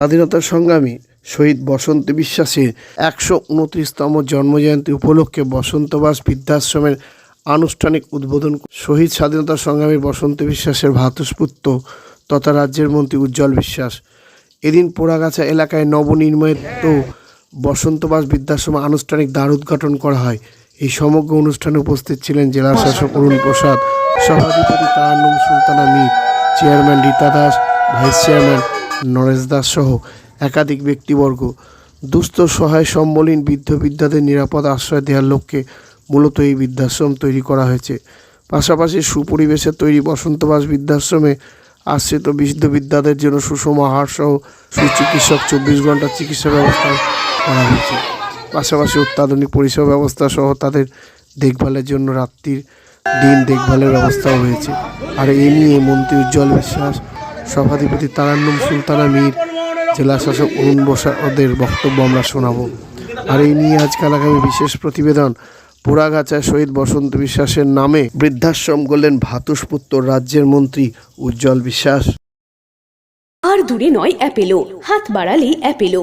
স্বাধীনতা সংগ্রামী শহীদ বসন্ত বিশ্বাসের একশো উনত্রিশতম জন্মজয়ন্তী উপলক্ষে বসন্তবাস বৃদ্ধাশ্রমের আনুষ্ঠানিক উদ্বোধন শহীদ স্বাধীনতা সংগ্রামী বসন্ত বিশ্বাসের ভ্রাতুষ্পুত্র তথা রাজ্যের মন্ত্রী উজ্জ্বল বিশ্বাস। এদিন পোড়াগাছা এলাকায় নবনির্মিত বসন্তবাস বৃদ্ধাশ্রম আনুষ্ঠানিক দ্বার উদ্ঘাটন করা হয়। এই সমগ্র অনুষ্ঠানে উপস্থিত ছিলেন জেলা শাসক অরুণ প্রসাদ, সভাধিপতি Tarannum Sultana Mir, chairman Rita Das, vice chairman Naresh Das সহ একাধিক ব্যক্তিবর্গ দুস্থ সহায় সম্বলীন বৃদ্ধ বৃদ্ধাদের নিরাপদ আশ্রয় দেওয়ার লক্ষ্যে মূলত এই বৃদ্ধাশ্রম তৈরি করা হয়েছে। পাশাপাশি সুপরিবেশে তৈরি বসন্তবাস বৃদ্ধাশ্রমে আশ্রিত বৃদ্ধ বিদ্যাদের জন্য সুষম আহার সহ সুচিকিৎসক চব্বিশ ঘণ্টা চিকিৎসা ব্যবস্থা করা হয়েছে। পাশাপাশি অত্যাধুনিক পরিষেবা ব্যবস্থা সহ তাদের দেখভালের জন্য রাত্রির দিন দেখভালের ব্যবস্থাও হয়েছে আর এই নিয়ে মন্ত্রী উজ্জ্বল বিশ্বাস সভাধিপতি তারান্নম সুলতানা মীর, জেলা শাসক অরুণ বসা ওদের বক্তব্য আমরা শোনাব। আর এই নিয়ে আজকাল আগামী বিশেষ প্রতিবেদন। পোড়াগাছায় শহীদ বসন্ত বিশ্বাসের নামে বৃদ্ধাশ্রম করলেন ভাতুষপুত্র রাজ্যের মন্ত্রী উজ্জ্বল বিশ্বাস। আর দূরে নয় অ্যাপেলো, হাত বাড়ালেই Apollo.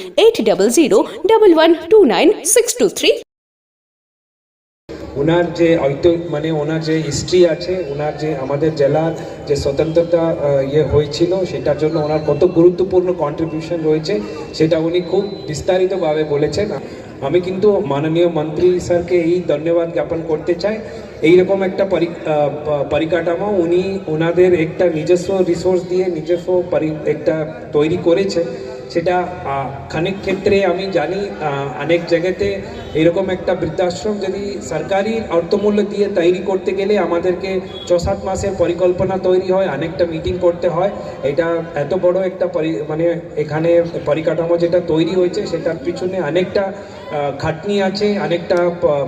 Eight double zero double one two nine six two three ওনার যে ঐত মানে ওনার যে হিস্ট্রি আছে, ওনার যে আমাদের জেলার যে স্বতন্ত্রতা ইয়ে হয়েছিল, সেটার জন্য ওনার কত গুরুত্বপূর্ণ কন্ট্রিবিউশন রয়েছে, সেটা উনি খুব বিস্তারিতভাবে বলেছেন। আমি কিন্তু মাননীয় মন্ত্রী স্যারকে এই ধন্যবাদ জ্ঞাপন করতে চাই। এইরকম একটা পরি পরিকাঠামো উনি ওনাদের একটা নিজস্ব রিসোর্স দিয়ে নিজস্ব একটা তৈরি করেছে। সেটা খানিক ক্ষেত্রে আমি জানি অনেক জায়গাতে এরকম একটা বৃদ্ধাশ্রম যদি সরকারি অর্থমূল্য দিয়ে তৈরি করতে গেলে আমাদেরকে ছ সাত মাসের পরিকল্পনা তৈরি হয়, অনেকটা মিটিং করতে হয়। এটা এত বড় একটা পরি মানে এখানে পরিকাঠামো যেটা তৈরি হয়েছে, সেটার পিছনে অনেকটা খাটনি আছে, অনেকটা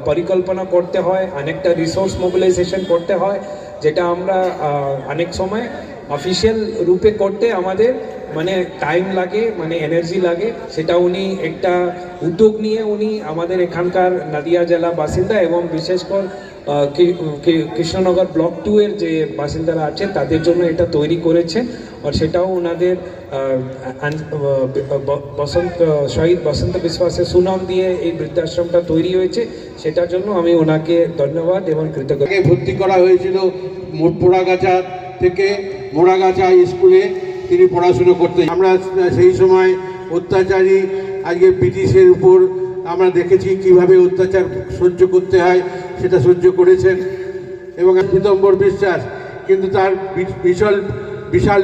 পরিকল্পনা করতে হয়, অনেকটা রিসোর্স মোবিলাইজেশন করতে হয়, যেটা আমরা অনেক সময় অফিসিয়াল রূপে করতে আমাদের মানে টাইম লাগে মানে এনার্জি লাগে। সেটা উনি একটা উদ্যোগ নিয়ে উনি আমাদের এখানকার নাদিয়া জেলা বাসিন্দা এবং বিশেষ করে কৃষ্ণনগর ব্লক টু এর যে বাসিন্দারা আছে তাদের জন্য এটা তৈরি করেছে আর সেটাও ওনাদের বসন্ত শহীদ বসন্ত বিশ্বাসের সুনাম দিয়ে এই বৃদ্ধাশ্রমটা তৈরি হয়েছে সেটার জন্য আমি ওনাকে ধন্যবাদ এবং কৃতজ্ঞ ভর্তি করা হয়েছিল পোড়াগাছা থেকে মোড়াগাছা স্কুলে তিনি পড়াশুনো করতেন আমরা সেই সময় অত্যাচারী, আজকে ব্রিটিশের উপর আমরা দেখেছি কীভাবে অত্যাচার সহ্য করতে হয়, সেটা সহ্য করেছেন। এবং পীতম্বর বিশ্বাস, কিন্তু তার বিশাল বিশাল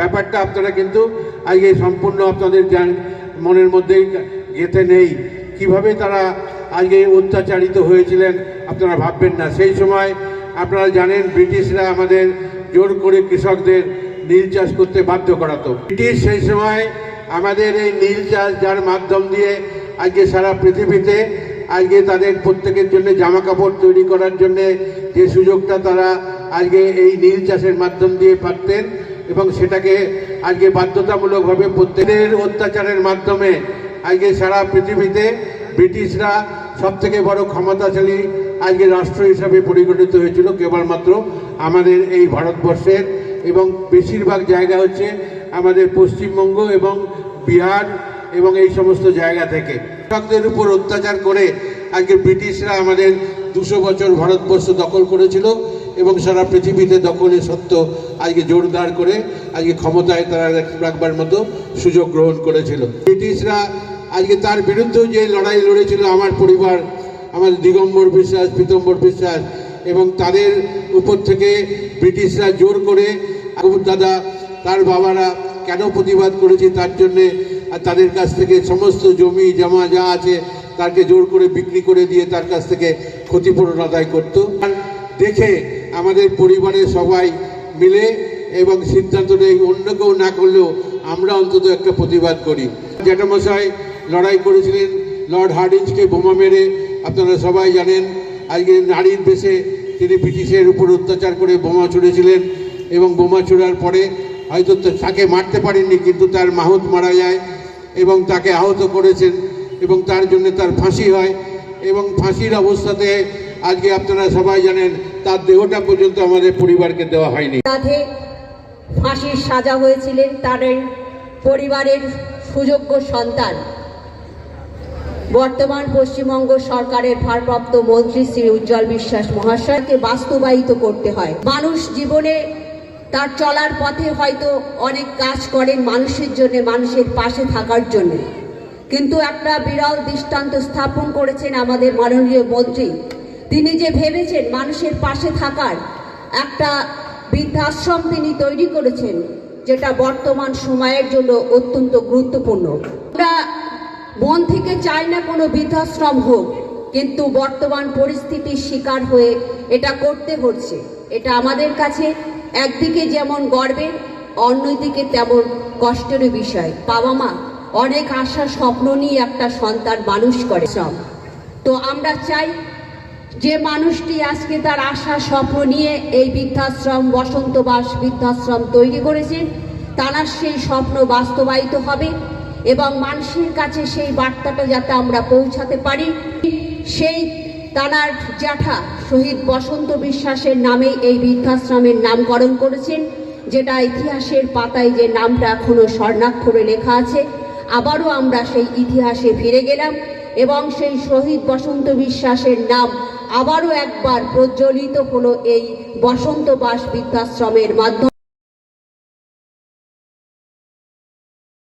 ব্যাপারটা আপনারা কিন্তু আজকে সম্পূর্ণ আপনাদের মনের মধ্যেই গেঁথে নেই। কীভাবে তারা আজকে অত্যাচারিত হয়েছিলেন আপনারা ভাববেন না। সেই সময় আপনারা জানেন ব্রিটিশরা আমাদের জোর করে কৃষকদের নীল চাষ করতে বাধ্য করাতো। ব্রিটিশ সেই সময় আমাদের এই নীল চাষ যার মাধ্যম দিয়ে আজকে সারা পৃথিবীতে আজকে তাদের প্রত্যেকের জন্য জামা কাপড় তৈরি করার জন্য যে সুযোগটা তারা আজকে এই নীল চাষের মাধ্যম দিয়ে পারতেন এবং সেটাকে আজকে বাধ্যতামূলকভাবে প্রত্যেকের অত্যাচারের মাধ্যমে আজকে সারা পৃথিবীতে ব্রিটিশরা সব থেকে বড় ক্ষমতাশালী আজকে রাষ্ট্র হিসাবে পরিগণিত হয়েছিল কেবলমাত্র আমাদের এই ভারতবর্ষের এবং বেশিরভাগ জায়গা হচ্ছে আমাদের পশ্চিমবঙ্গ এবং বিহার এবং এই সমস্ত জায়গা থেকে। কৃষকদের উপর অত্যাচার করে আজকে ব্রিটিশরা আমাদের দুশো বছর ভারতবর্ষ দখল করেছিল। এবং সারা পৃথিবীতে দখলের সত্য আজকে জোরদার করে আজকে ক্ষমতায় তারা রাখবার মতো সুযোগ গ্রহণ করেছিল। ব্রিটিশরা আজকে তার বিরুদ্ধেও যে লড়াই লড়েছিল আমার পরিবার, আমার দিগম্বর বিশ্বাস, পীতম্বর বিশ্বাস এবং তাদের উপর থেকে ব্রিটিশরা জোর করে আকুব দাদা, তার বাবারা কেন প্রতিবাদ করেছে তার জন্যে? আর তাদের কাছ থেকে সমস্ত জমি, জমা যা আছে, তাকে জোর করে বিক্রি করে দিয়ে তার কাছ থেকে ক্ষতিপূরণ আদায় করতো। আর দেখে আমাদের পরিবারের সবাই মিলে এবং সিদ্ধান্ত নেই অন্য কেউ না করলেও আমরা অন্তত একটা প্রতিবাদ করি। জ্যাঠামশাই লড়াই করেছিলেন, লর্ড হার্ডিঞ্জকে বোমা মেরে, আপনারা সবাই জানেন, আজকে নারীর বেশে তিনি ব্রিটিশের উপর অত্যাচার করে বোমা ছুড়েছিলেন এবং বোমা ছোড়ার পরে হয়তো তাকে মারতে পারেননি, কিন্তু তার মাহুত মারা যায় এবং তাকে আহত করেছেন এবং তার জন্য তার ফাঁসি হয় এবং ফাঁসির অবস্থাতে আজকে আপনারা সবাই জানেন তার দেহটা পর্যন্ত আমাদের পরিবারকে দেওয়া হয়নি। রাধে ফাঁসির সাজা হয়েছিলেন তার পরিবারের সুযোগ্য সন্তান। বর্তমান পশ্চিমবঙ্গ সরকারের ভারপ্রাপ্ত মন্ত্রী শ্রী উজ্জ্বল বিশ্বাস মহাশয়কে বাস্তবায়িত করতে হয়। মানুষ জীবনে তার চলার পথে হয়তো অনেক কাজ করেন মানুষের জন্য, মানুষের পাশে থাকার জন্য। কিন্তু একটা বিরল দৃষ্টান্ত স্থাপন করেছেন আমাদের মাননীয় মন্ত্রী। তিনি যে ভেবেছেন মানুষের পাশে থাকার একটা বৃদ্ধাশ্রম তিনি তৈরি করেছেন, যেটা বর্তমান সময়ের জন্য অত্যন্ত গুরুত্বপূর্ণ। আমরা মন থেকে চাই না কোনো বৃদ্ধাশ্রম হোক, কিন্তু বর্তমান পরিস্থিতির শিকার হয়ে এটা করতে হচ্ছে। এটা আমাদের কাছে একদিকে যেমন গর্বের, অন্যদিকে তেমন কষ্টেরও বিষয়। বাবা মা অনেক আশা স্বপ্ন নিয়ে একটা সন্তান মানুষ করে শ্রম। তো আমরা চাই যে মানুষটি আজকে তার আশা, স্বপ্ন নিয়ে এই বৃদ্ধাশ্রম, বসন্তবাস বৃদ্ধাশ্রম তৈরি করেছেন তারা সেই স্বপ্ন বাস্তবায়িত হবে এবং মানুষের কাছে সেই বার্তাটা যাতে আমরা পৌঁছাতে পারি, সেই তানার জ্যাঠা শহীদ বসন্ত বিশ্বাসের নামে এই বৃদ্ধাশ্রমের নামকরণ করেছেন, যেটা ইতিহাসের পাতায় যে নামটা এখনও স্বর্ণাক্ষরে লেখা আছে, আবারও আমরা সেই ইতিহাসে ফিরে গেলাম এবং সেই শহীদ বসন্ত বিশ্বাসের নাম আবারও একবার প্রজ্বলিত হলো এই বসন্ত বাস বৃদ্ধাশ্রমের মাধ্যমে